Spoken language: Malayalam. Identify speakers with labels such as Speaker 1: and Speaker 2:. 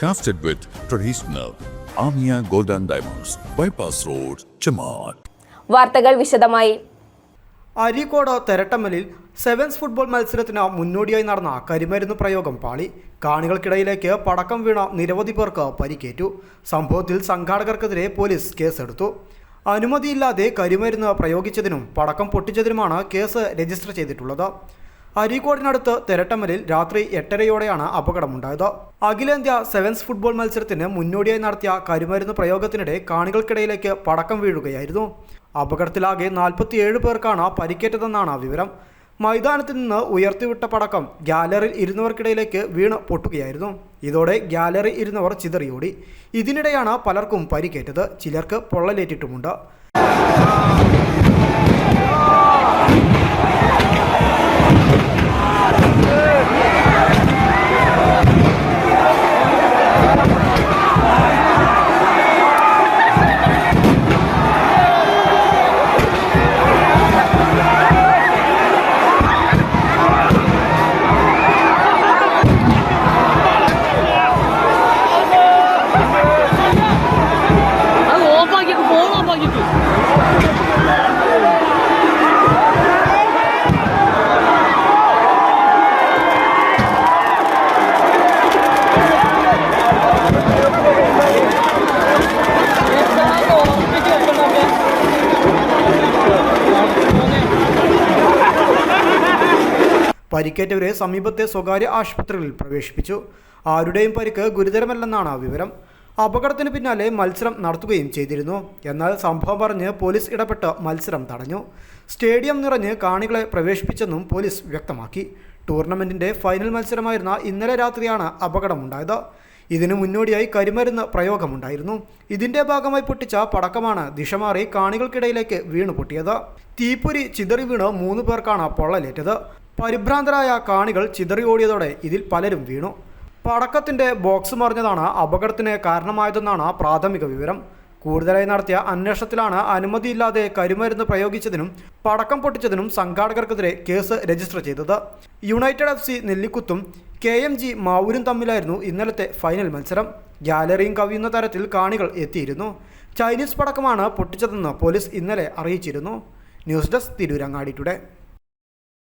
Speaker 1: Crafted with traditional Amia Golden Diamonds, Bypass Road, Chamar.
Speaker 2: വാർത്തകൾ വിശദമായി.
Speaker 3: അരീക്കോട് തെരട്ടമ്മലിൽ സെവൻസ് ഫുട്ബോൾ മത്സരത്തിന് മുന്നോടിയായി നടന്ന കരിമരുന്ന് പ്രയോഗം പാളി. കാണികൾക്കിടയിലേക്ക് പടക്കം വീണ നിരവധി പേർക്ക് പരിക്കേറ്റു. സംഭവത്തിൽ സംഘാടകർക്കെതിരെ പോലീസ് കേസെടുത്തു. അനുമതിയില്ലാതെ കരിമരുന്ന് പ്രയോഗിച്ചതിനും പടക്കം പൊട്ടിച്ചതിനുമാണ് കേസ് രജിസ്റ്റർ ചെയ്തിട്ടുള്ളത്. അരീക്കോടിനടുത്ത് തെരട്ടമ്മലിൽ രാത്രി എട്ടരയോടെയാണ് അപകടമുണ്ടായത്. അഖിലേന്ത്യാ സെവൻസ് ഫുട്ബോൾ മത്സരത്തിന് മുന്നോടിയായി നടത്തിയ കരിമരുന്ന് പ്രയോഗത്തിനിടെ കാണികൾക്കിടയിലേക്ക് പടക്കം വീഴുകയായിരുന്നു. അപകടത്തിലാകെ നാൽപ്പത്തിയേഴ് പേർക്കാണ് പരിക്കേറ്റതെന്നാണ് വിവരം. മൈതാനത്ത് നിന്ന് ഉയർത്തിവിട്ട പടക്കം ഗ്യാലറിയിൽ ഇരുന്നവർക്കിടയിലേക്ക് വീണ് പൊട്ടുകയായിരുന്നു. ഇതോടെ ഗ്യാലറി ഇരുന്നവർ ചിതറിയോടി. ഇതിനിടെയാണ് പലർക്കും പരിക്കേറ്റത്. ചിലർക്ക് പൊള്ളലേറ്റിട്ടുമുണ്ട്. പരിക്കേറ്റവരെ സമീപത്തെ സ്വകാര്യ ആശുപത്രികളിൽ പ്രവേശിപ്പിച്ചു. ആരുടെയും പരിക്ക് ഗുരുതരമല്ലെന്നാണ് വിവരം. അപകടത്തിന് പിന്നാലെ മത്സരം നടത്തുകയും ചെയ്തിരുന്നു. എന്നാൽ സംഭവം പറഞ്ഞ് പോലീസ് ഇടപെട്ട് മത്സരം തടഞ്ഞു. സ്റ്റേഡിയം നിറഞ്ഞ് കാണികളെ പ്രവേശിപ്പിച്ചെന്നും പോലീസ് വ്യക്തമാക്കി. ടൂർണമെന്റിന്റെ ഫൈനൽ മത്സരമായിരുന്ന ഇന്നലെ രാത്രിയാണ് അപകടമുണ്ടായത്. ഇതിനു മുന്നോടിയായി കരിമരുന്ന് പ്രയോഗമുണ്ടായിരുന്നു. ഇതിന്റെ ഭാഗമായി പൊട്ടിച്ച പടക്കമാണ് ദിശമാറി കാണികൾക്കിടയിലേക്ക് വീണു പൊട്ടിയത് തീപ്പൊരി ചിതറി വീണ് മൂന്ന് പേർക്കാണ് പൊള്ളലേറ്റത്. പരിഭ്രാന്തരായ കാണികൾ ചിതറി ഓടിയതോടെ ഇതിൽ പലരും വീണു. പടക്കത്തിന്റെ ബോക്സ് മറിഞ്ഞതാണ് അപകടത്തിന് കാരണമായതെന്നാണ് പ്രാഥമിക വിവരം. കൂടുതലായി നടത്തിയ അന്വേഷണത്തിലാണ് അനുമതിയില്ലാതെ കരിമരുന്ന് പ്രയോഗിച്ചതിനും പടക്കം പൊട്ടിച്ചതിനും സംഘാടകർക്കെതിരെ കേസ് രജിസ്റ്റർ ചെയ്തത്. യുണൈറ്റഡ് എഫ് സി നെല്ലിക്കുത്തും കെ എം ജി മാവൂരും തമ്മിലായിരുന്നു ഇന്നലത്തെ ഫൈനൽ മത്സരം. ഗാലറിയും കവിയുന്ന തരത്തിൽ കാണികൾ എത്തിയിരുന്നു. ചൈനീസ് പടക്കമാണ് പൊട്ടിച്ചതെന്ന് പോലീസ് ഇന്നലെ അറിയിച്ചിരുന്നു. News desk Tirurangadi today.